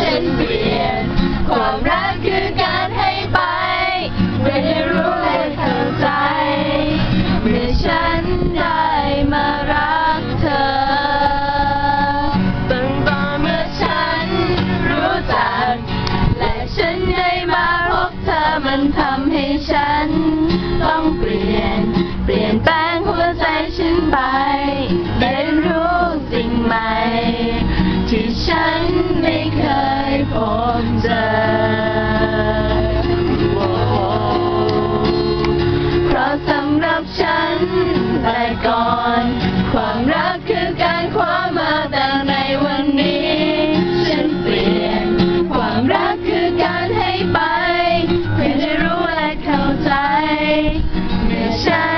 ฉันเปลี่ยน ความรักคือการให้ไป ไม่ได้รู้และเข้าใจเมื่อฉันได้มารักเธอตั้งแต่เมื่อฉันรู้จัก และฉันได้มาพบเธอมันทำให้ฉัน ต้องเปลี่ยน เปลี่ยนแปลงหัวใจฉันไปเรียนรู้สิ่งใหม่ ที่ฉันไม่ เคยพบเจอเพราะสำหรับฉันแต่ก่อน ความรักคือการคว้ามาแต่ในวันนี้ ฉันเปลี่ยน ความรักคือการให้ไป เพื่อได้รู้และเข้าใจเมื่อฉัน